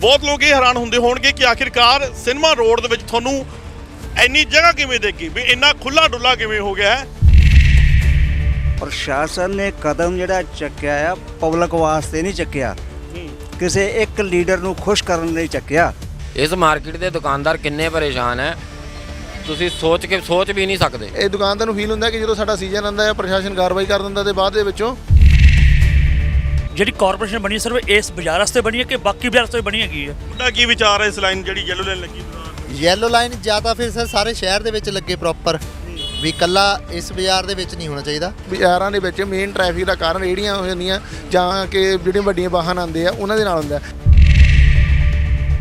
ਬਹੁਤ ਲੋਕ ਇਹ ਹੈਰਾਨ ਹੁੰਦੇ ਹੋਣਗੇ ਕਿ ਆਖਿਰਕਾਰ ਸਿਨੇਮਾ ਰੋਡ ਦੇ ਵਿੱਚ ਤੁਹਾਨੂੰ ਇੰਨੀ ਜਗ੍ਹਾ ਕਿਵੇਂ ਦੇਗੀ ਵੀ ਇੰਨਾ ਖੁੱਲਾ ਡੁੱਲਾ ਕਿਵੇਂ ਹੋ ਗਿਆ ਹੈ? ਪ੍ਰਸ਼ਾਸਨ ਨੇ ਕਦਮ ਜਿਹੜਾ ਚੱਕਿਆ ਆ ਪਬਲਿਕ ਵਾਸਤੇ ਨਹੀਂ ਚੱਕਿਆ। ਕਿਸੇ ਇੱਕ ਲੀਡਰ ਨੂੰ ਖੁਸ਼ ਕਰਨ ਲਈ ਚੱਕਿਆ। ਇਸ ਮਾਰਕੀਟ ਦੇ ਦੁਕਾਨਦਾਰ ਕਿੰਨੇ ਪਰੇਸ਼ਾਨ ਹੈ? ਤੁਸੀਂ ਸੋਚ ਕੇ ਸੋਚ ਵੀ ਨਹੀਂ ਸਕਦੇ। ਇਹ ਦੁਕਾਨਦਾਰ ਨੂੰ ਫੀਲ ਹੁੰਦਾ ਕਿ ਜਦੋਂ ਸਾਡਾ ਸੀਜ਼ਨ ਆਉਂਦਾ ਹੈ ਪ੍ਰਸ਼ਾਸਨ ਕਾਰਵਾਈ ਕਰ ਦਿੰਦਾ ਤੇ ਬਾਅਦ ਦੇ ਵਿੱਚੋਂ ਜਿਹੜੀ ਕਾਰਪੋਰੇਸ਼ਨ ਬਣੀ ਸਿਰਫ ਇਸ ਬਾਜ਼ਾਰ ਵਾਸਤੇ ਬਣੀ ਹੈ ਕਿ ਬਾਕੀ ਬਾਜ਼ਾਰ ਵਾਸਤੇ ਬਣੀ ਹੈਗੀ ਹੈ? ਤੁਹਾਡਾ ਕੀ ਵਿਚਾਰ ਹੈ ਇਸ ਲਾਈਨ ਜਿਹੜੀ ਯੈਲੋ ਲਾਈਨ ਲੱਗੀ ਯੈਲੋ ਲਾਈਨ ਜਾਂ ਫਿਰ ਸਰ ਸਾਰੇ ਸ਼ਹਿਰ ਦੇ ਵਿੱਚ ਲੱਗੇ ਪ੍ਰੋਪਰ ਵੀ ਕੱਲਾ ਇਸ ਬਾਜ਼ਾਰ ਦੇ ਵਿੱਚ ਨਹੀਂ ਹੋਣਾ ਚਾਹੀਦਾ। ਬਾਜ਼ਾਰਾਂ ਦੇ ਵਿੱਚ ਮੇਨ ਟ੍ਰੈਫਿਕ ਦਾ ਕਾਰਨ ਰੇੜੀਆਂ ਹੋ ਜਾਂਦੀਆਂ ਜਾਂ ਕਿ ਜਿਹੜੀਆਂ ਵੱਡੀਆਂ ਵਾਹਨ ਆਉਂਦੇ ਆ ਉਹਨਾਂ ਦੇ ਨਾਲ ਹੁੰਦਾ।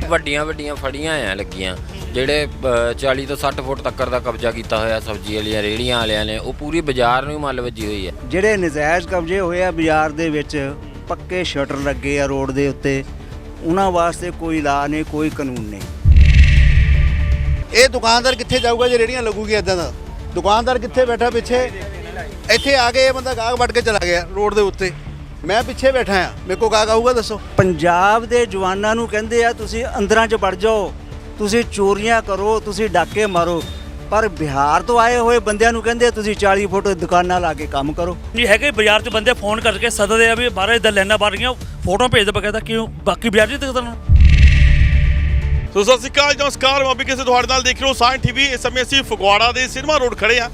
ਵੱਡੀਆਂ ਵੱਡੀਆਂ ਫੜੀਆਂ ਆ ਲੱਗੀਆਂ ਜਿਹੜੇ ਅ, 40 ਤੋਂ 60 ਫੁੱਟ ਤੱਕਰ ਦਾ ਕਬਜ਼ਾ ਕੀਤਾ ਹੋਇਆ ਸਬਜ਼ੀ ਵਾਲੀਆਂ ਰੇੜੀਆਂ ਵਾਲਿਆਂ ਨੇ ਉਹ ਪੂਰੀ ਬਾਜ਼ਾਰ ਨੂੰ ਹੀ ਮੱਲ ਵੱਜੀ ਹੋਈ ਹੈ। ਜਿਹੜੇ ਨਜਾਇਜ਼ ਕਬਜ਼ੇ ਹੋਏ ਆ ਬਾਜ਼ਾਰ ਦੇ ਵਿੱਚ ਪੱਕੇ ਸ਼ਟਰ ਲੱਗੇ ਆ ਰੋਡ ਦੇ ਉੱਤੇ ਉਹਨਾਂ ਵਾਸਤੇ ਕੋਈ ਲਾ ਨਹੀਂ ਕੋਈ ਕਾਨੂੰਨ ਨਹੀਂ। ਇਹ ਦੁਕਾਨਦਾਰ ਕਿੱਥੇ ਜਾਊਗਾ ਜੇ ਰੇੜੀਆਂ ਲੱਗੂਗੀ ਇਦਾਂ ਦਾ? ਦੁਕਾਨਦਾਰ ਕਿੱਥੇ ਬੈਠਾ ਪਿੱਛੇ? ਇੱਥੇ ਆ ਕੇ ਇਹ ਬੰਦਾ ਗਾਹਕ ਵੱਟ ਕੇ ਚਲਾ ਗਿਆ ਰੋਡ ਦੇ ਉੱਤੇ। ਮੈਂ ਪਿੱਛੇ ਬੈਠਾ ਆ ਮੇਰੇ ਕੋ ਗਾਹਕ ਆਊਗਾ ਦੱਸੋ। ਪੰਜਾਬ ਦੇ ਜਵਾਨਾਂ ਨੂੰ ਕਹਿੰਦੇ ਆ ਤੁਸੀਂ ਅੰਦਰਾਂ 'ਚ ਵੜ ਜਾਓ ਤੁਸੀਂ ਚੋਰੀਆਂ ਕਰੋ ਤੁਸੀਂ ਡਾਕੇ ਮਾਰੋ। ਪਰ ਬਿਹਾਰ ਤੋਂ ਆਏ ਹੋਏ ਬੰਦਿਆਂ ਨੂੰ ਕਹਿੰਦੇ ਤੁਸੀਂ 40 ਫੁੱਟ ਦੁਕਾਨਾਂ ਲਾ ਕੇ ਕੰਮ ਕਰੋ। ਇਹ ਹੈਗੇ ਬਾਜ਼ਾਰ 'ਚ ਬੰਦੇ ਫੋਨ ਕਰਕੇ ਸੱਦਦੇ ਆ ਵੀ ਬਾਹਰ ਇਧਰ ਲੈਣਾ ਬਾਹਰ ਰਹੀਆਂ ਫੋਟੋ ਭੇਜ ਦੇ ਬਕਾਇਦਾ ਕਿਉਂ? ਬਾਕੀ ਬਾਜ਼ਾਰ ਨਹੀਂ ਦਿਖਦਾ ਨੂੰ ਸੋ ਸਤਿ ਸ਼੍ਰੀ ਅਕਾਲ ਨਮਸਕਾਰ ਮੈਂ ਵੀ ਕਿਸੇ ਤੁਹਾਡੇ ਨਾਲ ਦੇਖ ਰਹੇ ਹੋ ਸਾਇੰਸ ਟੀਵੀ। ਇਸ ਸਮੇਂ ਅਸੀਂ ਫਗਵਾੜਾ ਦੇ ਸਿਨੇਮਾ ਰੋਡ ਖੜੇ ਆ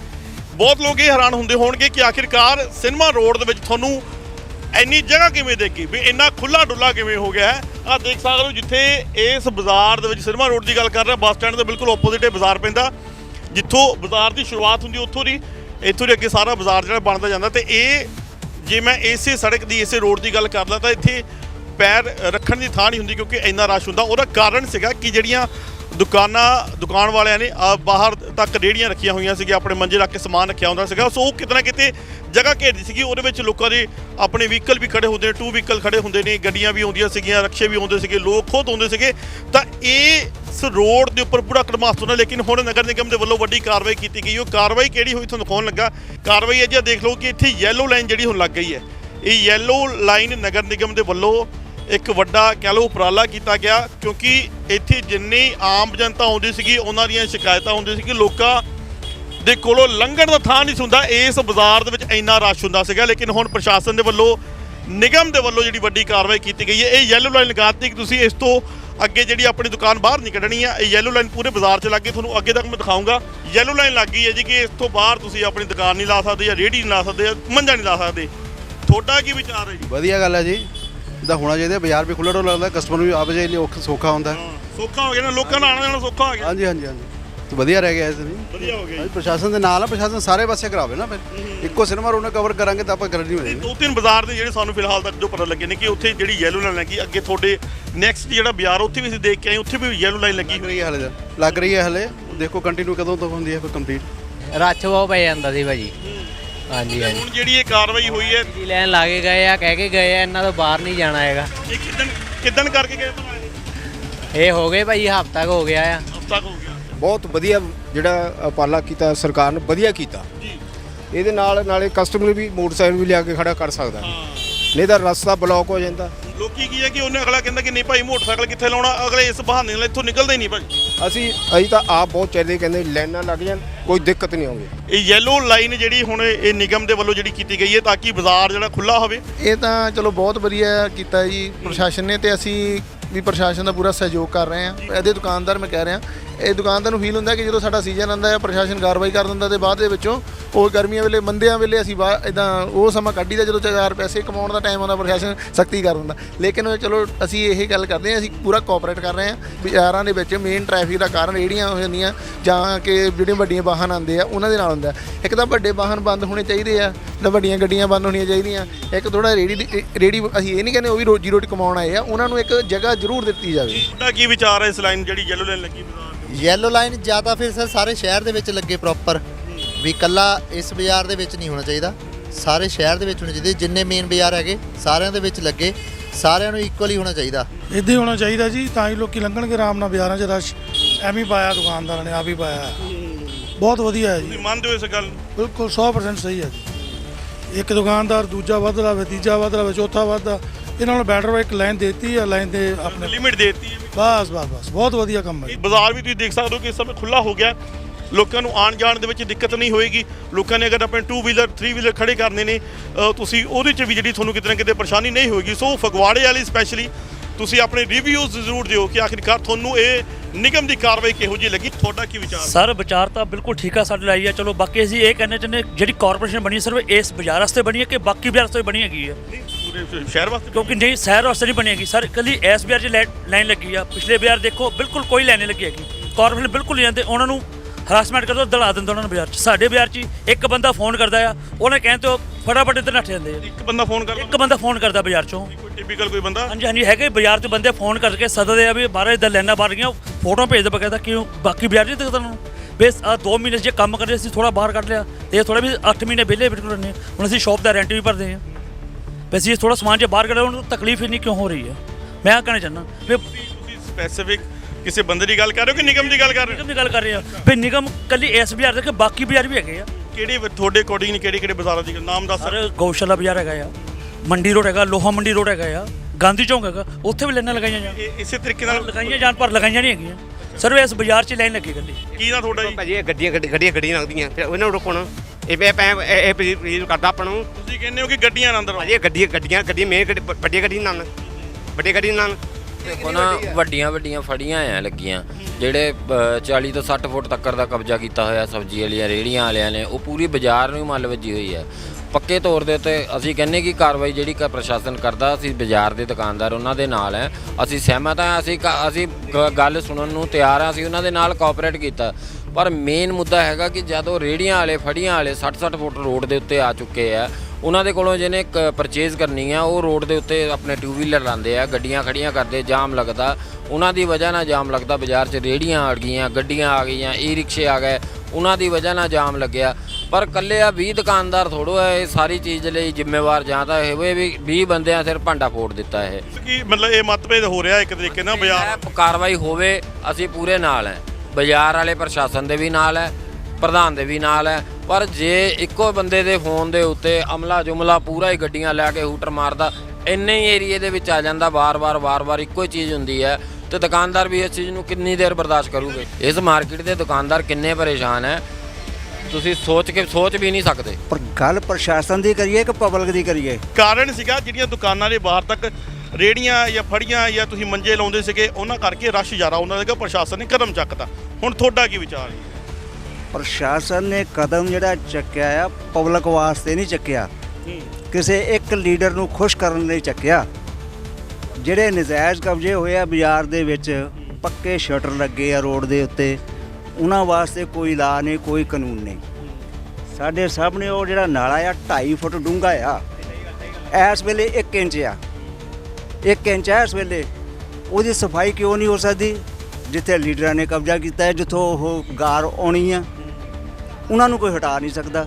ਬਹੁਤ ਲੋਕ ਇਹ ਹੈਰਾਨ ਹੁੰਦੇ ਹੋਣਗੇ ਕਿ ਆਖਿਰਕਾਰ ਸਿਨੇਮਾ ਰੋਡ ਦੇ ਵਿੱਚ ਤੁਹਾਨੂੰ ਇੰਨੀ ਜਗ੍ਹਾ ਕਿਵੇਂ ਦੇਗੀ ਵੀ ਇੰਨਾ ਖੁੱਲਾ ਡੁੱਲਾ ਕਿਵੇਂ ਹੋ ਗਿਆ ਹੈ? ਆ ਦੇਖ ਸਕਦੇ ਹੋ ਜਿੱਥੇ ਇਸ ਬਾਜ਼ਾਰ ਦੇ ਵਿੱਚ ਸਿਨੇਮਾ ਰੋਡ ਦੀ ਗੱਲ ਕਰ ਰਿਹਾ ਬੱਸ ਸਟੈਂਡ ਦੇ ਬਿਲਕੁਲ ਆਪੋਜ਼ਿਟ ਇਹ ਬਾਜ਼ਾਰ ਪੈਂਦਾ। ਜਿੱਥੋਂ ਬਾਜ਼ਾਰ ਦੀ ਸ਼ੁਰੂਆਤ ਹੁੰਦੀ, ਉੱਥੋਂ ਦੀ, ਇੱਥੋਂ ਦੀ ਅੱਗੇ ਸਾਰਾ ਬਾਜ਼ਾਰ ਜਿਹੜਾ ਬਣਦਾ ਜਾਂਦਾ ਤੇ ਇਹ, ਜੇ ਮੈਂ ਇਸੇ ਸੜਕ ਦੀ, ਇਸੇ ਰੋਡ ਦੀ ਗੱਲ ਕਰਦਾ ਤਾਂ ਇੱਥੇ ਪੈਰ ਰੱਖਣ ਦੀ ਥਾਂ ਨਹੀਂ ਹੁੰਦੀ ਕਿਉਂਕਿ ਇੰਨਾ ਰਸ਼ ਹੁੰਦਾ। ਉਹਦਾ ਕਾਰਨ ਸੀਗਾ ਕਿ ਜਿਹੜੀਆਂ ਦੁਕਾਨਾਂ, ਦੁਕਾਨ ਵਾਲਿਆਂ ਨੇ ਆ ਬਾਹਰ ਤੱਕ ਰੇੜੀਆਂ ਰੱਖੀਆਂ ਹੋਈਆਂ ਸੀਗੀਆਂ, ਆਪਣੇ ਮੰਜੇ ਰੱਖ ਕੇ ਸਮਾਨ ਰੱਖਿਆ ਹੁੰਦਾ ਸੀਗਾ। ਸੋ ਉਹ ਕਿਤੇ ਨਾ ਕਿਤੇ ਜਗ੍ਹਾ ਘੇਰਦੀ ਸੀਗੀ, ਉਹਦੇ ਵਿੱਚ ਲੋਕਾਂ ਦੇ ਆਪਣੇ ਵਹੀਕਲ ਵੀ ਖੜੇ ਹੁੰਦੇ ਨੇ ਟੂ ਵਹੀਕਲ ਖੜੇ ਹੁੰਦੇ ਨੇ, ਗੱਡੀਆਂ ਵੀ ਆਉਂਦੀਆਂ ਸੀਗੀਆਂ, ਰਕਸ਼ੇ ਵੀ ਆਉਂਦੇ ਸੀਗੇ, ਲੋਕ ਖੁਦ ਆਉਂਦੇ ਸੀਗੇ। ਤਾਂ ਇਹ ਇਸ ਰੋਡ ਦੇ ਉੱਪਰ ਪੂਰਾ ਕੜਮਾਸ ਹੁੰਦਾ ਲੇਕਿਨ ਹੁਣ ਨਗਰ ਨਿਗਮ ਦੇ ਵੱਲੋਂ ਵੱਡੀ ਕਾਰਵਾਈ ਕੀਤੀ ਗਈ। ਉਹ ਕਾਰਵਾਈ ਕਿਹੜੀ ਹੋਈ ਤੁਹਾਨੂੰ ਦਿਖਾਉਣ ਲੱਗਾ? ਕਾਰਵਾਈ ਇਹ ਜਿਹਾ ਦੇਖ ਲਓ ਕਿ ਇੱਥੇ ਯੈਲੋ ਲਾਈਨ ਜਿਹੜੀ ਹੁਣ ਲੱਗ ਗਈ ਹੈ। ਇਹ ਯੈਲੋ ਲਾਈਨ ਨਗਰ ਨਿਗਮ ਦੇ ਵੱਲੋਂ ਇੱਕ ਵੱਡਾ ਕਹਿ ਲਓ ਉਪਰਾਲਾ ਕੀਤਾ ਗਿਆ, ਕਿਉਂਕਿ ਇੱਥੇ ਜਿੰਨੀ ਆਮ ਜਨਤਾ ਆਉਂਦੀ ਸੀਗੀ, ਉਹਨਾਂ ਦੀਆਂ ਸ਼ਿਕਾਇਤਾਂ ਹੁੰਦੀਆਂ ਸੀ ਕਿ ਲੋਕਾਂ ਦੇ ਕੋਲੋਂ ਲੰਘਣ ਦਾ ਥਾਂ ਨਹੀਂ ਸੀ ਹੁੰਦਾ। ਇਸ ਬਾਜ਼ਾਰ ਦੇ ਵਿੱਚ ਇੰਨਾ ਰਸ਼ ਹੁੰਦਾ ਸੀਗਾ, ਲੇਕਿਨ ਹੁਣ ਪ੍ਰਸ਼ਾਸਨ ਦੇ ਵੱਲੋਂ, ਨਿਗਮ ਦੇ ਵੱਲੋਂ ਜਿਹੜੀ ਵੱਡੀ ਕਾਰਵਾਈ ਕੀਤੀ ਗਈ ਹੈ। ਇਹ ਯੈਲੋ ਲਾਈਨ ਲਗਾਤੀ ਕਿ ਤੁਸੀਂ ਇਸ ਤੋਂ ਅੱਗੇ ਜਿਹੜੀ ਆਪਣੀ ਦੁਕਾਨ ਬਾਹਰ ਨਹੀਂ ਕੱਢਣੀ ਆ ਇਹ ਯੈਲੋ ਲਾਈਨ ਪੂਰੇ ਬਾਜ਼ਾਰ 'ਚ ਲੱਗੀ ਤੁਹਾਨੂੰ ਅੱਗੇ ਤੱਕ ਮੈਂ ਦਿਖਾਉਂਗਾ। ਯੈਲੋ ਲਾਈਨ ਲੱਗ ਗਈ ਹੈ ਜੀ ਕਿ ਇਸ ਤੋਂ ਬਾਹਰ ਤੁਸੀਂ ਆਪਣੀ ਦੁਕਾਨ ਨਹੀਂ ਲਾ ਸਕਦੇ ਜਾਂ ਰੇਹੜੀ ਨਹੀਂ ਲਾ ਸਕਦੇ ਜਾਂ ਮੰਜਾ ਨਹੀਂ ਲਾ ਸਕਦੇ। ਤੁਹਾਡਾ ਕੀ ਵਿਚਾਰ ਹੈ ਜੀ? ਵਧੀਆ ਗੱਲ ਹੈ ਜੀ। ਇਦਾਂ ਹੋਣਾ ਚਾਹੀਦਾ ਬਾਜ਼ਾਰ ਵੀ ਖੁੱਲ੍ਹਾ ਡੋਲ ਲੱਗਦਾ ਕਸਟਮਰ ਵੀ ਆਵਾਜਾਈ ਲਈ ਔਖਾ ਸੌਖਾ ਹੁੰਦਾ ਹੈ। ਸੌਖਾ ਹੋ ਗਿਆ ਨਾ ਲੋਕਾਂ ਦਾ ਆਣਾ ਜਾਣਾ ਸੌਖਾ ਹੋ ਗਿਆ। ਹਾਂਜੀ ਹਾਂਜੀ ਹਾਂਜੀ। ਤੇ ਵਧੀਆ ਰਹਿ ਗਿਆ ਇਸ ਵੀ ਵਧੀਆ ਹੋ ਗਿਆ ਹਾਂਜੀ ਪ੍ਰਸ਼ਾਸਨ ਦੇ ਨਾਲ ਆ ਪ੍ਰਸ਼ਾਸਨ ਸਾਰੇ ਪਾਸੇ ਕਰਾਵੇ ਨਾ ਫਿਰ। ਇੱਕੋ ਸਿਨੇਮਾ ਨਾਲ ਕਵਰ ਕਰਾਂਗੇ ਤਾਂ ਆਪਾਂ ਕਰਨ ਨਹੀਂ ਜੀ ਮਿਲੇਗੀ ਦੋ ਤਿੰਨ ਬਾਜ਼ਾਰ ਦੇ ਜਿਹੜੇ ਸਾਨੂੰ ਫਿਲਹਾਲ ਤੱਕ ਜੋ ਪਤਾ ਲੱਗੇ ਨੇ ਕਿ ਉੱਥੇ ਜਿਹੜੀ ਯੈਲੋ ਲਾਈਨ ਲੱਗੀ ਅੱਗੇ ਤੁਹਾਡੇ ਨੈਕਸਟ ਜਿਹੜਾ ਬਾਜ਼ਾਰ ਉੱਥੇ ਵੀ ਅਸੀਂ ਦੇਖ ਕੇ ਆਏ ਉੱਥੇ ਵੀ ਯੈਲੋ ਲਾਈਨ ਲੱਗੀ ਲੱਗ ਰਹੀ ਹੈ ਹਲੇ। ਲੱਗ ਰਹੀ ਹੈ ਹਲੇ। ਦੇਖੋ ਕੰਟੀਨਿਊ ਕਦੋਂ ਤੱਕ ਹੁੰਦੀ ਹੈ ਫਿਰ ਕੰਪਲੀਟ ਰੱਛ ਬਹੁਤ ਪੈ ਜਾਂਦਾ ਸੀ ਭਾਜੀ। ਹਾਂਜੀ ਹਾਂਜੀ। ਹੁਣ ਜਿਹੜੀ ਇਹ ਕਾਰਵਾਈ ਹੋਈ ਹੈ ਜੀ ਲੈਣ ਲਾ ਕੇ ਗਏ ਆ ਕਹਿ ਕੇ ਗਏ ਆ ਇਹਨਾਂ ਤੋਂ ਬਾਹਰ ਨਹੀਂ ਜਾਣਾ ਹੈਗਾ। ਇਹ ਕਿਦਨ ਕਿਦਨ ਕਰਕੇ ਗਏ ਭਲਾ ਇਹ? ਇਹ ਹੋ ਗਏ ਭਾਜੀ ਹਫਤਾ ਹੋ ਗਿਆ ਆ। ਹਫਤਾ ਹੋ ਗਿਆ। ਬਹੁਤ ਵਧੀਆ ਜਿਹੜਾ ਉਪਰਾਲਾ ਕੀਤਾ ਸਰਕਾਰ ਨੇ ਵਧੀਆ ਕੀਤਾ। ਜੀ। ਇਹਦੇ ਨਾਲ ਨਾਲੇ ਕਸਟਮਰ ਵੀ ਮੋਟਰਸਾਈਕਲ ਵੀ ਲਿਆ ਕੇ ਖੜਾ ਕਰ ਸਕਦਾ। ਨਹੀਂ ਤਾਂ ਰਸਤਾ ਬਲੌਕ ਹੋ ਜਾਂਦਾ। ਲੋਕੀ ਕੀ ਹੈ ਕਿ ਉਹਨੇ ਅਗਲਾ ਕਹਿੰਦਾ ਕਿ ਨਹੀਂ ਭਾਈ ਮੋਟਰਸਾਈਕਲ ਕਿੱਥੇ ਲਾਉਣਾ? ਅਗਲੇ ਇਸ ਬਹਾਨੇ ਨਾਲ ਇੱਥੋਂ ਨਿਕਲਦੇ ਹੀ ਨਹੀਂ ਭਾਈ। ਅਸੀਂ ਅਸੀਂ ਤਾਂ ਆਪ ਬਹੁਤ ਚਾਹੀਦੇ ਕਹਿੰਦੇ ਲਾਈਨਾਂ ਲੱਗ ਜਾਣ ਕੋਈ ਦਿੱਕਤ ਨਹੀਂ ਆਉਂਦੀ। ਇਹ ਯੈਲੋ ਲਾਈਨ ਜਿਹੜੀ ਹੁਣ ਇਹ ਨਿਗਮ ਦੇ ਵੱਲੋਂ ਜਿਹੜੀ ਕੀਤੀ ਗਈ ਹੈ ਤਾਂ ਕਿ ਬਾਜ਼ਾਰ ਜਿਹੜਾ ਖੁੱਲਾ ਹੋਵੇ। ਇਹ ਤਾਂ ਚਲੋ ਬਹੁਤ ਵਧੀਆ ਕੀਤਾ ਜੀ। ਪ੍ਰਸ਼ਾਸਨ ਨੇ ਤੇ ਅਸੀਂ ਵੀ ਪ੍ਰਸ਼ਾਸਨ ਦਾ ਪੂਰਾ ਸਹਿਯੋਗ ਕਰ ਰਹੇ ਹਾਂ। ਇਹਦੇ ਦੁਕਾਨਦਾਰ ਮੈਂ ਕਹਿ ਰਿਹਾ ਇਹ ਦੁਕਾਨਦਾਰ ਨੂੰ ਫੀਲ ਹੁੰਦਾ ਕਿ ਜਦੋਂ ਸਾਡਾ ਸੀਜ਼ਨ ਆਉਂਦਾ ਹੈ, ਪ੍ਰਸ਼ਾਸਨ ਕਾਰਵਾਈ ਕਰ ਦਿੰਦਾ ਤੇ ਬਾਅਦ ਦੇ ਵਿੱਚੋਂ ਉਹ ਗਰਮੀਆਂ ਵੇਲੇ, ਮੰਦਿਆਂ ਵੇਲੇ ਅਸੀਂ ਇਦਾਂ ਉਹ ਸਮਾਂ ਕੱਢੀਦਾ ਜਦੋਂ ਚਾਰ ਪੈਸੇ ਕਮਾਉਣ ਦਾ ਟਾਈਮ ਆਉਂਦਾ, ਪ੍ਰਸ਼ਾਸਨ ਸਖਤੀ ਕਰ ਦਿੰਦਾ। ਲੇਕਿਨ ਚਲੋ ਅਸੀਂ ਇਹ ਗੱਲ ਕਰਦੇ ਹਾਂ, ਅਸੀਂ ਪੂਰਾ ਕੋਆਪਰੇਟ ਕਰ ਰਹੇ ਹਾਂ ਬਾਜ਼ਾਰਾਂ ਦੇ ਵਿੱਚ ਮੇਨ ਟ੍ਰੈਫਿਕ ਦਾ ਕਾਰਨ ਰੇੜੀਆਂ ਹੋ ਜਾਂਦੀਆਂ ਜਾਂ ਕਿ ਜਿਹੜੀਆਂ ਵੱਡੀਆਂ ਵਾਹਨ ਆਉਂਦੇ ਆ, ਉਹਨਾਂ ਦੇ ਨਾਲ ਹੁੰਦਾ। ਇੱਕ ਤਾਂ ਵੱਡੇ ਵਾਹਨ ਬੰਦ ਹੋਣੇ ਚਾਹੀਦੇ ਆ, ਤਾਂ ਵੱਡੀਆਂ ਗੱਡੀਆਂ ਬੰਦ ਹੋਣੀਆਂ ਚਾਹੀਦੀਆਂ। ਇੱਕ ਥੋੜਾ ਰੇੜੀ ਦੀ ਰੇੜੀ ਅਸੀਂ ਇਹ ਨਹੀਂ ਕਹਿੰਦੇ ਉਹ ਵੀ ਰੋਜੀ ਰੋਟੀ ਕਮਾਉਣ ਆਏ ਆ, ਉਹਨਾਂ ਨੂੰ ਇੱਕ ਜਗ੍ਹਾ ਜ਼ਰੂਰ ਦਿੱਤੀ ਜਾਵੇ। ਤੁਹਾਡਾ ਕੀ ਵਿਚਾਰ ਹੈ ਇਸ ਲਾਈਨ ਜਿਹੜੀ ਯੈਲੋ ਲਾਈਨ ਲੱਗੀ? ਬਾਜ਼ਾਰ ਯੈਲੋ ਲਾਈਨ ਜਾਂ ਫਿਰ ਸਰ ਸਾਰੇ ਸ਼ਹਿਰ ਦੇ ਵਿੱਚ ਲੱਗੇ ਪ੍ਰੋਪਰ ਵੀ ਕੱਲਾ ਇਸ ਬਾਜ਼ਾਰ ਦੇ ਵਿੱਚ ਨਹੀਂ ਹੋਣਾ ਚਾਹੀਦਾ। ਸਾਰੇ ਸ਼ਹਿਰ ਦੇ ਵਿੱਚ ਹੋਣਾ ਚਾਹੀਦਾ ਜਿੰਨੇ ਮੇਨ ਬਾਜ਼ਾਰ ਹੈਗੇ ਸਾਰਿਆਂ ਦੇ ਵਿੱਚ ਲੱਗੇ ਸਾਰਿਆਂ ਨੂੰ ਇਕੁਅਲੀ ਹੋਣਾ ਚਾਹੀਦਾ। ਇੱਦਾਂ ਹੀ ਹੋਣਾ ਚਾਹੀਦਾ ਜੀ ਤਾਂ ਹੀ ਲੋਕੀ ਲੰਘਣਗੇ ਆਰਾਮ ਨਾਲ ਬਾਜ਼ਾਰਾਂ 'ਚ ਰਸ਼। ਐਵੇਂ ਹੀ ਪਾਇਆ ਦੁਕਾਨਦਾਰਾਂ ਨੇ ਆਪ ਹੀ ਪਾਇਆ। ਬਹੁਤ ਵਧੀਆ ਹੈ ਜੀ। ਤੁਸੀਂ ਮੰਨਦੇ ਹੋ ਇਸ ਗੱਲ ਨੂੰ? ਬਿਲਕੁਲ 100% ਸਹੀ ਹੈ ਜੀ। ਇੱਕ ਦੁਕਾਨਦਾਰ ਦੂਜਾ ਵੱਧ ਲਾਵੇ ਤੀਜਾ ਵੱਧ ਲਾਵੇ ਚੌਥਾ ਵੱਧਦਾ ਇਹਨਾਂ ਨੂੰ ਬੈਟਰ ਇੱਕ ਲਾਈਨ ਦੇਤੀ ਆ ਲਾਈਨ ਦੇ ਆਪਣੇ ਲਿਮਿਟ ਦੇਤੀ ਹੈ। ਬਸ ਬਸ ਬਸ ਬਹੁਤ ਵਧੀਆ ਕੰਮ ਹੈ। ਇਹ ਬਾਜ਼ਾਰ ਵੀ ਤੁਸੀਂ ਦੇਖ ਸਕਦੇ ਹੋ ਕਿ ਇਸ ਸਮੇਂ ਖੁੱਲਾ ਹੋ ਗਿਆ। ਲੋਕਾਂ ਨੂੰ ਆਉਣ ਜਾਣ ਦੇ ਵਿੱਚ ਦਿੱਕਤ ਨਹੀਂ ਹੋਏਗੀ। ਲੋਕਾਂ ਨੇ ਅਗਰ ਆਪਣੇ 2 ਵੀਲਰ 3 ਵੀਲਰ ਖੜੇ ਕਰਨੇ ਨੇ ਅ, ਤੁਸੀਂ ਉਹਦੇ 'ਚ ਵੀ ਜਿਹੜੀ ਤੁਹਾਨੂੰ ਕਿਤੇ ਨਾ ਕਿਤੇ ਪਰੇਸ਼ਾਨੀ ਨਹੀਂ ਹੋਏਗੀ। ਸੋ ਫਗਵਾੜੇ ਵਾਲੀ ਸਪੈਸ਼ਲੀ ਤੁਸੀਂ ਆਪਣੇ ਰਿਵਿਊਜ਼ ਜ਼ਰੂਰ ਦਿਓ ਕਿ ਆਖਿਰਕਾਰ ਤੁਹਾਨੂੰ ਇਹ ਨਿਗਮ ਦੀ ਕਾਰਵਾਈ ਕਿਹੋ ਜਿਹੀ ਲੱਗੀ? ਤੁਹਾਡਾ ਕੀ ਵਿਚਾਰ? ਸਰ ਵਿਚਾਰ ਤਾਂ ਬਿਲਕੁਲ ਠੀਕ ਆ ਸਾਡੇ ਲਈ ਆ। ਚਲੋ ਬਾਕੀ ਅਸੀਂ ਇਹ ਕਹਿੰਦੇ ਚਾਹੁੰਦੇ ਜਿਹੜੀ ਕਾਰਪੋਰੇਸ਼ਨ ਬਣੀ ਹੈ ਸਿਰਫ ਇਸ ਬਾਜ਼ਾਰ ਵਾਸਤੇ ਬਣੀ ਹੈ ਕਿ ਬਾਕੀ ਬਾਜ਼ਾਰ ਵਾਸਤੇ ਬਣੀ ਹੈਗੀ ਹੈ? ਪੂਰੇ ਸ਼ਹਿਰ ਵਾਸਤੇ ਕਿਉਂਕਿ ਨਹੀਂ ਸ਼ਹਿਰ ਵਾਸਤੇ ਨਹੀਂ ਬਣੀ ਹੈਗੀ। ਸਰ ਇਕੱਲੀ ਇਸ ਬਾਜ਼ਾਰ 'ਚ ਲਾਈਨ ਲੱਗੀ ਆ। ਪਿਛਲੇ ਬਾਜ਼ਾਰ ਦੇਖੋ ਬਿਲਕੁਲ ਕੋਈ ਲਾਈਨ ਨਹੀਂ ਲੱਗੀ ਹੈਗੀ। ਕਾਰਪੋਰੇਸ਼ਨ ਬਿਲਕੁਲ ਨਹੀਂ ਜਾਂਦੇ ਉਹਨਾਂ ਨੂੰ ਹਰਾਸਮੈਂਟ ਕਰਦੋ ਦਲਾ ਦਿੰਦੇ ਉਹਨਾਂ ਨੂੰ ਬਾਜ਼ਾਰ 'ਚ। ਸਾਡੇ ਬਾਜ਼ਾਰ 'ਚ ਹੀ ਇੱਕ ਬੰਦਾ ਫੋਨ ਕਰਦਾ ਆ ਉਹਨੇ ਕਹਿੰਦੇ ਉਹ ਫਟਾਫਟ ਇੱਧਰ ਨੱਠ ਜਾਂਦੇ ਆ। ਇੱਕ ਬੰਦਾ ਫੋਨ ਕਰ ਇੱਕ ਬੰਦਾ ਫੋਨ ਕਰਦਾ ਬਾਜ਼ਾਰ 'ਚੋਂ। ਕੋਈ ਟਿਪੀਕਲ ਕੋਈ ਬੰਦਾ? ਹਾਂਜੀ ਹਾਂਜੀ ਹੈਗੇ ਬਾਜ਼ਾਰ 'ਚ ਬੰਦੇ ਫੋਨ ਕਰਕੇ ਸੱਦਦੇ ਆ ਵੀ ਬਾਹਰ ਇੱਧਰ ਲੈਣਾ ਬਾਹਰ ਗਈਆਂ ਫੋਟੋ ਭੇਜ ਦੇ ਬਕਾਇਦਾ ਕਿਉਂ ਬਾਕੀ ਬਾਜ਼ਾਰ ਨਹੀਂ ਦਿਖਦਾ ਤੁਹਾਨੂੰ ਬੇਸ ਆ 2 ਮਹੀਨੇ 'ਚ ਜੇ ਕੰਮ ਕਰਦੇ ਸੀ ਥੋੜਾ ਬਾਹਰ ਕੱਢ ਲਿਆ ਤੇ ਇਹ ਥੋੜਾ ਵੀ 8 ਮਹੀਨੇ ਵਿਹਲੇ ਬਿਲਕੁਲ ਰਹਿੰਦੇ ਹਾਂ। ਹੁਣ ਅਸੀਂ ਸ਼ਾਪ ਦਾ ਰੈਂਟ ਵੀ ਭਰਦੇ ਹਾਂ ਵੈਸੇ ਇਹ ਥੋੜਾ ਸਮਾਨ ਜੇ ਬਾਹਰ ਕੱਢਿਆ ਉਹਨੂੰ ਤਕਲੀਫ ਇੰਨੀ ਕਿਉਂ ਹੋ ਰਹੀ ਹੈ? ਮੈਂ ਆਹ ਕਹਿਣਾ ਚਾਹੁੰਦਾ ਵੀ ਤੁਸੀਂ ਸਪੈਸੀਫਿਕ ਕਿਸੇ ਬੰਦੇ ਦੀ ਗੱਲ ਕਰ ਰਹੇ ਹੋ ਕਿ ਨਿਗਮ ਦੀ ਗੱਲ ਕਰ ਰਹੇ ਹੋ? ਨਿਗਮ ਦੀ ਗੱਲ ਕਰ ਰਹੇ ਆ। ਵੀ ਨਿਗਮ ਕੱਲੀ ਇਸ ਬਾਜ਼ਾਰ ਦੇ ਕਿ ਬਾਕੀ ਬਾਜ਼ਾਰ ਵੀ ਹੈਗੇ ਆ। ਕਿਹੜੇ ਤੁਹਾਡੇ ਅਕੋਰਡਿੰਗ ਕਿਹੜੇ ਕਿਹੜੇ ਬਾਜ਼ਾਰਾਂ ਦੀ ਨਾਮ ਦੱਸ ਸਰ ਗਊਸ਼ਾਲਾ ਬਾਜ਼ਾਰ ਹੈਗਾ ਆ। ਮੰਡੀ ਰੋਡ ਹੈਗਾ ਲੋਹਾ ਮੰਡੀ ਰੋਡ ਹੈਗਾ ਆ। ਗਾਂਧੀ ਚੌਂਕ ਹੈਗਾ ਉੱਥੇ ਵੀ ਲਾਈਨਾਂ ਲਗਾਈਆਂ ਇਹ ਇਸੇ ਤਰੀਕੇ ਨਾਲ ਲਗਾਈਆਂ ਜਾਣ ਪਰ ਲਗਾਈਆਂ ਨਹੀਂ ਹੈਗੀਆਂ। ਸਰ ਇਸ ਬਾਜ਼ਾਰ 'ਚ ਲਾਈਨ ਲੱਗੀ ਗੱਲੀ ਕੀ ਨਾ ਤੁਹਾਡਾ ਜੀ? ਭਾਜੀ ਇਹ ਗੱਡੀਆਂ ਗੱਡੀ- ਗੱਡੀਆਂ ਗੱਡੀਆਂ ਲੱਗਦੀਆਂ। ਫਿਰ ਉਹਨਾਂ ਨੂੰ ਰੋਕਣ ਇਹ ਪੈ ਪੈ ਇਹ ਪਲੀਜ਼ ਕਰਦਾ ਆਪਾਂ ਨੂੰ। ਤੁਸੀਂ ਕਹਿੰਦੇ ਹੋ ਕਿ ਗੱਡੀਆਂ ਨਾਲ ਅੰਦਰ। ਭਾਜੀ ਇਹ ਗੱਡੀਆਂ ਗੱਡੀਆਂ ਗੱਡੀਆਂ ਮੇਨ ਗੱਡੀ ਵੱਡੀਆਂ ਗੱਡੀਆਂ ਨਾਲ। ਵੱਡੀਆਂ ਗੱਡੀਆਂ ਨਾਲ। ਦੇਖੋ ਨਾ ਵੱਡੀਆਂ ਵੱਡੀਆਂ ਫੜੀਆਂ ਆ ਲੱਗੀਆਂ। ਜਿਹੜੇ ਅ, 40 ਤੋਂ 60 ਫੁੱਟ ਤੱਕਰ ਦਾ ਕਬਜ਼ਾ ਕੀਤਾ ਹੋਇਆ ਸਬਜ਼ੀ ਵਾਲੀਆਂ ਰੇੜੀਆਂ ਵਾਲਿਆਂ ਨੇ ਉਹ ਪੂਰੀ ਬਾਜ਼ਾਰ ਨੂੰ ਹੀ ਮੱਲ ਵੱਜੀ ਹੋਈ ਹੈ ਪੱਕੇ ਤੌਰ ਦੇ ਉੱਤੇ ਅਸੀਂ ਕਹਿੰਨੇ ਕਿ ਕਾਰਵਾਈ ਜਿਹੜੀ ਕ ਪ੍ਰਸ਼ਾਸਨ ਕਰਦਾ ਅਸੀਂ ਬਾਜ਼ਾਰ ਦੇ ਦੁਕਾਨਦਾਰ ਉਹਨਾਂ ਦੇ ਨਾਲ ਹੈ ਅਸੀਂ ਸਹਿਮਤ ਹਾਂ ਅਸੀਂ ਕ- ਅਸੀਂ ਗ- ਗੱਲ ਸੁਣਨ ਨੂੰ ਤਿਆਰ ਹਾਂ ਅਸੀਂ ਉਹਨਾਂ ਦੇ ਨਾਲ ਕੋਆਪਰੇਟ ਕੀਤਾ। ਪਰ ਮੇਨ ਮੁੱਦਾ ਹੈਗਾ ਕਿ ਜਦੋਂ ਰੇੜੀਆਂ ਵਾਲੇ ਫੜੀਆਂ ਵਾਲੇ 60-60 ਫੁੱਟ ਰੋਡ ਦੇ ਉੱਤੇ ਆ ਚੁੱਕੇ ਆ ਉਹਨਾਂ ਦੇ ਕੋਲੋਂ ਜਿਹਨੇ ਪਰਚੇਜ਼ ਕਰਨੀ ਆ ਉਹ ਰੋਡ ਦੇ ਉੱਤੇ ਆਪਣੇ ਟੂ ਵੀਲਰ ਲਾਉਂਦੇ ਆ ਗੱਡੀਆਂ ਖੜੀਆਂ ਕਰਦੇ ਜਾਮ ਲੱਗਦਾ। ਉਹਨਾਂ ਦੀ ਵਜ੍ਹਾ ਨਾਲ ਜਾਮ ਲੱਗਦਾ ਬਾਜ਼ਾਰ 'ਚ ਰੇੜੀਆਂ ਆ ਗਈਆਂ ਗੱਡੀਆਂ ਆ ਗਈਆਂ ਈ ਰਿਕਸ਼ੇ ਆ ਗਏ ਉਹਨਾਂ ਦੀ ਵਜ੍ਹਾ ਨਾਲ ਜਾਮ ਲੱਗਿਆ। ਪਰ ਕੱਲੇ ਆ 20 ਦੁਕਾਨਦਾਰ ਥੋੜੋ ਹੈ ਇਹ ਸਾਰੀ ਚੀਜ਼ ਲਈ ਜ਼ਿੰਮੇਵਾਰ ਜਾਂ ਤਾਂ ਇਹ ਵੀ 20 ਬੰਦਿਆਂ ਸਿਰ ਭਾਂਡਾ ਫੋੜ ਦਿੱਤਾ ਇਹ। ਕਿ ਮਤਲਬ ਇਹ ਮਤਭੇਦ ਹੋ ਰਿਹਾ ਇੱਕ ਤਰੀਕੇ ਨਾਲ ਬਾਜ਼ਾਰ? ਕਾਰਵਾਈ ਹੋਵੇ ਅਸੀਂ ਪੂਰੇ ਨਾਲ ਹੈ ਬਾਜ਼ਾਰ ਵਾਲੇ ਪ੍ਰਸ਼ਾਸਨ ਦੇ ਵੀ ਨਾਲ ਹੈ ਪ੍ਰਧਾਨ ਦੇ ਵੀ ਨਾਲ ਹੈ। ਪਰ ਜੇ ਇੱਕੋ ਬੰਦੇ ਦੇ ਫੋਨ ਦੇ ਉੱਤੇ ਅਮਲਾ ਜੁਮਲਾ ਪੂਰਾ ਹੀ ਗੱਡੀਆਂ ਲੈ ਕੇ ਹੂਟਰ ਮਾਰਦਾ ਇੰਨੇ ਹੀ ਏਰੀਏ ਦੇ ਵਿੱਚ ਆ ਜਾਂਦਾ ਵਾਰ-ਵਾਰ ਵਾਰ-ਵਾਰ ਇੱਕੋ ਹੀ ਚੀਜ਼ ਹੁੰਦੀ ਹੈ। ਤੇ ਦੁਕਾਨਦਾਰ ਵੀ ਇਸ ਚੀਜ਼ ਨੂੰ ਕਿੰਨੀ ਦੇਰ ਬਰਦਾਸ਼ਤ ਕਰੂਗੇ? ਇਸ ਮਾਰਕੀਟ ਦੇ ਦੁਕਾਨਦਾਰ ਕਿੰਨੇ ਪਰੇਸ਼ਾਨ ਹੈ। ਤੁਸੀਂ ਸੋਚ ਕੇ ਸੋਚ ਵੀ ਨਹੀਂ ਸਕਦੇ। ਪਰ ਗੱਲ ਪ੍ਰਸ਼ਾਸਨ ਦੀ ਕਰੀਏ ਕਿ ਪਬਲਿਕ ਦੀ ਕਰੀਏ? ਕਾਰਨ ਸੀਗਾ ਜਿਹੜੀਆਂ ਦੁਕਾਨਾਂ ਦੇ ਬਾਹਰ ਤੱਕ ਰੇੜੀਆਂ ਜਾਂ ਫੜੀਆਂ ਜਾਂ ਤੁਸੀਂ ਮੰਜੇ ਲਾਉਂਦੇ ਸੀਗੇ ਉਹਨਾਂ ਕਰਕੇ ਰਸ਼ ਜ਼ਿਆਦਾ ਉਹਨਾਂ ਦਾ ਪ੍ਰਸ਼ਾਸਨ ਨੇ ਕਦਮ ਚੱਕਤਾ। ਹੁਣ ਤੁਹਾਡਾ ਕੀ ਵਿਚਾਰ ਹੈ? ਪ੍ਰਸ਼ਾਸਨ ਨੇ ਕਦਮ ਜਿਹੜਾ ਚੱਕਿਆ ਆ ਪਬਲਿਕ ਵਾਸਤੇ ਨਹੀਂ ਚੱਕਿਆ। ਕਿਸੇ ਇੱਕ ਲੀਡਰ ਨੂੰ ਖੁਸ਼ ਕਰਨ ਲਈ ਚੱਕਿਆ। ਜਿਹੜੇ ਨਜਾਇਜ਼ ਕਬਜ਼ੇ ਹੋਏ ਆ ਬਾਜ਼ਾਰ ਦੇ ਵਿੱਚ, ਪੱਕੇ ਸ਼ਟਰ ਲੱਗੇ ਆ ਰੋਡ ਦੇ ਉੱਤੇ, ਉਹਨਾਂ ਵਾਸਤੇ ਕੋਈ ਲਾ ਨਹੀਂ, ਕੋਈ ਕਾਨੂੰਨ ਨਹੀਂ। ਸਾਡੇ ਸਾਹਮਣੇ ਉਹ ਜਿਹੜਾ ਨਾਲਾ ਆ 2.5 ਫੁੱਟ ਡੂੰਘਾ ਆ। ਇਸ ਵੇਲੇ 1 ਇੰਚ ਆ। 1 ਇੰਚ ਆ ਇਸ ਵੇਲੇ। ਉਹਦੀ ਸਫ਼ਾਈ ਕਿਉਂ ਨਹੀਂ ਹੋ ਸਕਦੀ? ਜਿੱਥੇ ਲੀਡਰਾਂ ਨੇ ਕਬਜ਼ਾ ਕੀਤਾ ਹੈ, ਜਿੱਥੋਂ ਉਹ ਗਾਰ ਆਉਣੀ ਆ। ਉਹਨਾਂ ਨੂੰ ਕੋਈ ਹਟਾ ਨਹੀਂ ਸਕਦਾ।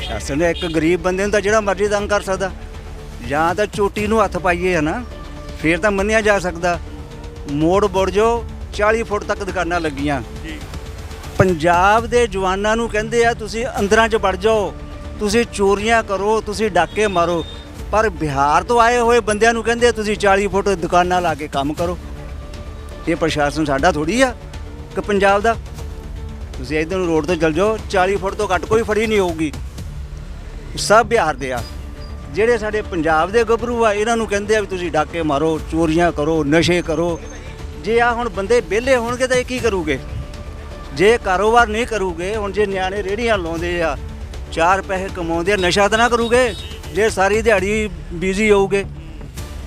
ਸ਼ਾਸਨ ਨੇ ਇੱਕ ਗਰੀਬ ਬੰਦੇ ਨੂੰ ਤਾਂ ਜਿਹੜਾ ਮਰਜ਼ੀ ਤੰਗ ਕਰ ਸਕਦਾ। ਜਾਂ ਤਾਂ ਚੋਟੀ ਨੂੰ ਹੱਥ ਪਾਈਏ ਹਨਾ, ਫੇਰ ਤਾਂ ਮੰਨਿਆ ਜਾ ਸਕਦਾ। ਮੋੜ ਬੁੜ ਜੋ 40 ਫੁੱਟ ਤੱਕ ਦੁਕਾਨਾਂ ਲੱਗੀਆਂ। ਪੰਜਾਬ ਦੇ ਜਵਾਨਾਂ ਨੂੰ ਕਹਿੰਦੇ ਆ, ਤੁਸੀਂ ਅੰਦਰਾਂ 'ਚ ਵੜ ਜਾਓ, ਤੁਸੀਂ ਚੋਰੀਆਂ ਕਰੋ, ਤੁਸੀਂ ਡਾਕੇ ਮਾਰੋ। ਪਰ ਬਿਹਾਰ ਤੋਂ ਆਏ ਹੋਏ ਬੰਦਿਆਂ ਨੂੰ ਕਹਿੰਦੇ ਤੁਸੀਂ 40 ਫੁੱਟ ਦੁਕਾਨਾਂ ਲਾ ਕੇ ਕੰਮ ਕਰੋ। ਇਹ ਪ੍ਰਸ਼ਾਸਨ ਸਾਡਾ ਥੋੜੀ ਆ, ਕਿ ਪੰਜਾਬ ਦਾ। ਤੁਸੀਂ ਇੱਧਰ ਨੂੰ ਰੋਡ ਤੋਂ ਚੱਲ ਜਾਓ 40 ਫੁੱਟ ਤੋਂ ਘੱਟ ਕੋਈ ਫੜੀ ਨਹੀਂ ਹੋਊਗੀ। ਸਭ ਬਿਹਾਰ ਦੇ ਆ। ਜਿਹੜੇ ਸਾਡੇ ਪੰਜਾਬ ਦੇ ਗੱਭਰੂ ਆ, ਇਹਨਾਂ ਨੂੰ ਕਹਿੰਦੇ ਆ ਵੀ ਤੁਸੀਂ ਡਾਕੇ ਮਾਰੋ, ਚੋਰੀਆਂ ਕਰੋ, ਨਸ਼ੇ ਕਰੋ। ਜੇ ਆ ਹੁਣ ਬੰਦੇ ਵਿਹਲੇ ਹੋਣਗੇ ਤਾਂ ਇਹ ਕੀ ਕਰੂਗੇ? ਜੇ ਕਾਰੋਬਾਰ ਨਹੀਂ ਕਰੂਗੇ, ਹੁਣ ਜੇ ਨਿਆਣੇ ਰੇੜੀਆਂ ਲਾਉਂਦੇ ਆ, ਚਾਰ ਪੈਸੇ ਕਮਾਉਂਦੇ ਆ, ਨਸ਼ਾ ਤਾਂ ਨਾ ਕਰੂਗੇ, ਜੇ ਸਾਰੀ ਦਿਹਾੜੀ ਬਿਜ਼ੀ ਹੋਊਗੇ।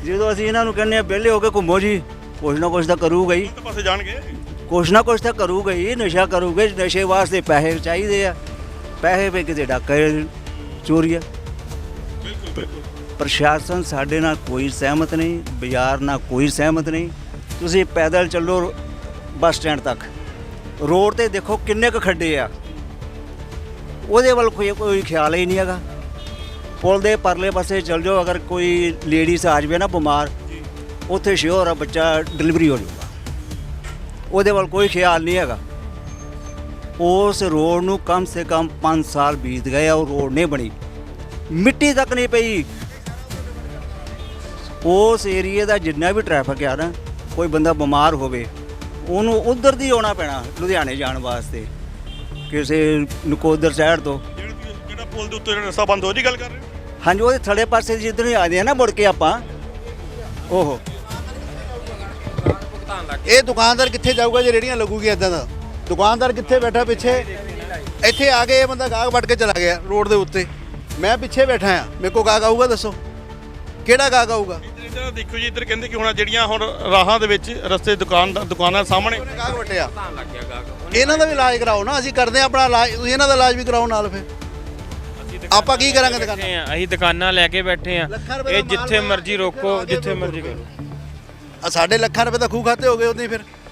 ਜਦੋਂ ਅਸੀਂ ਇਹਨਾਂ ਨੂੰ ਕਹਿੰਦੇ ਆ, ਵਿਹਲੇ ਹੋ ਕੇ ਘੁੰਮੋ ਜੀ, ਕੁਛ ਨਾ ਕੁਛ ਤਾਂ ਕਰੂਗਾ ਹੀ। ਪਾਸੇ ਜਾਣਗੇ। ਕੁਛ ਨਾ ਕੁਛ ਤਾਂ ਕਰੂਗਾ ਹੀ ਨਸ਼ਾ ਕਰੂਗੇ ਨਸ਼ੇ ਵਾਸਤੇ ਪੈਸੇ ਚਾਹੀਦੇ ਆ। ਪੈਸੇ ਵੇ ਕਿਤੇ ਡਾਕੇ ਚੋਰੀਆ। ਪ੍ਰਸ਼ਾਸਨ ਸਾਡੇ ਨਾਲ ਕੋਈ ਸਹਿਮਤ ਨਹੀਂ ਬਾਜ਼ਾਰ ਨਾਲ ਕੋਈ ਸਹਿਮਤ ਨਹੀਂ। ਤੁਸੀਂ ਪੈਦਲ ਚੱਲੋ ਬੱਸ ਸਟੈਂਡ ਤੱਕ। ਰੋਡ ਤੇ ਦੇਖੋ ਕਿੰਨੇ ਕੁ ਖੱਡੇ ਆ। ਉਹਦੇ ਵੱਲ ਕੋਈ ਕੋਈ ਖਿਆਲ ਹੀ ਨਹੀਂ ਹੈਗਾ। ਪੁਲ ਦੇ ਪਰਲੇ ਪਾਸੇ ਚੱਲ ਜਾਓ ਅਗਰ ਕੋਈ ਲੇਡੀਜ਼ ਆ ਜਾਵੇ ਨਾ ਬਿਮਾਰ ਉੱਥੇ ਸ਼ੋਰ ਆ ਬੱਚਾ ਡਿਲੀਵਰੀ ਹੋ ਜਾਊਗਾ ਉਹਦੇ ਵੱਲ ਕੋਈ ਖਿਆਲ ਨਹੀਂ ਹੈਗਾ। ਉਸ ਰੋਡ ਨੂੰ ਕਮ ਸੇ ਕਮ 5 ਸਾਲ ਬੀਤ ਗਏ ਆ ਉਹ ਰੋਡ ਨਹੀਂ ਬਣੀ। ਮਿੱਟੀ ਤੱਕ ਨਹੀਂ ਪਈ। ਉਸ ਏਰੀਏ ਦਾ ਜਿੰਨਾ ਵੀ ਟ੍ਰੈਫਿਕ ਆ ਨਾ ਕੋਈ ਬੰਦਾ ਬਿਮਾਰ ਹੋਵੇ ਉਹਨੂੰ ਉਧਰ ਦੀ ਆਉਣਾ ਪੈਣਾ ਲੁਧਿਆਣੇ ਜਾਣ ਵਾਸਤੇ। ਕਿਸੇ ਨਕੋਦਰ ਸ਼ਹਿਰ ਤੋਂ। ਜਿਹੜਾ ਪੁਲ ਦੇ ਉੱਤੇ ਜਿਹੜਾ ਰਸਤਾ ਬੰਦ ਹੋ ਜੀ ਗੱਲ ਕਰ ਰਹੇ ਹਾਂਜੀ ਉਹਦੇ ਥੜੇ ਪਾਸੇ ਜਿੱਧਰ ਹੀ ਆਦੇ ਆ ਨਾ ਮੁੜ ਕੇ ਆਪਾਂ। ਓਹੋ। ਇਹ ਦੁਕਾਨਦਾਰ ਕਿੱਥੇ ਜਾਊਗਾ ਜੇ ਰੇੜੀਆਂ ਲੱਗੂਗੀ ਇਦਾਂ ਦਾ? ਦੁਕਾਨਦਾਰ ਕਿੱਥੇ ਬੈਠਾ ਪਿੱਛੇ? ਇੱਥੇ ਆ ਕੇ ਇਹ ਬੰਦਾ ਗਾਹਕ ਵੱਟ ਕੇ ਚਲਾ ਗਿਆ ਰੋਡ ਦੇ ਉੱਤੇ। ਮੈਂ ਪਿੱਛੇ ਬੈਠਾ ਆ ਮੇਰੇ ਕੋ ਗਾਹਕ ਆਊਗਾ ਦੱਸੋ। ਕਿਹੜਾ ਗਾਹਕ ਆਊਗਾ? ਇੱਧਰ ਇੱਧਰ ਦੇਖੋ ਜੀ ਇੱਧਰ ਕਹਿੰਦੇ ਕਿ ਹੁਣ ਜਿਹੜੀਆਂ ਹੁਣ ਰਾਹਾਂ ਦੇ ਵਿੱਚ ਰਸਤੇ ਦੁਕਾਨ ਦਾ ਦੁਕਾਨਾਂ ਸਾਹਮਣੇ। ਗਾਹਕ ਵਟਿਆ। ਇਹਨਾਂ ਦਾ ਵੀ ਇਲਾਜ ਕਰਾਓ ਨਾ। ਅਸੀਂ ਕਰਦੇ ਆ ਆਪਣਾ ਇਲਾਜ। ਤੁਸੀਂ ਇਹਨਾਂ ਦਾ ਇਲਾਜ ਵੀ ਕਰਾਓ ਨਾਲ ਫਿਰ। ਆਪਾਂ ਕੀ ਕਰਾਂਗੇ ਦੁਕਾਨਾਂ? ਅਸੀਂ ਦੁਕਾਨਾਂ ਲੈ ਕੇ ਬੈਠੇ ਆ ਲੱਖਾਂ ਰੁਪਏ ਦਾ ਇਹ ਮਾਲ ਜਿੱਥੇ ਮਰਜ਼ੀ ਰੋਕੋ ਜਿੱਥੇ ਮਰਜ਼ੀ ਕਰੋ। ਆ ਸਾਡੇ ਲੱਖਾਂ ਰੁਪਏ ਦਾ ਖੂਹ ਖਾਤੇ ਹੋ ਗਏ ਉਹਦੇ ਫਿਰ।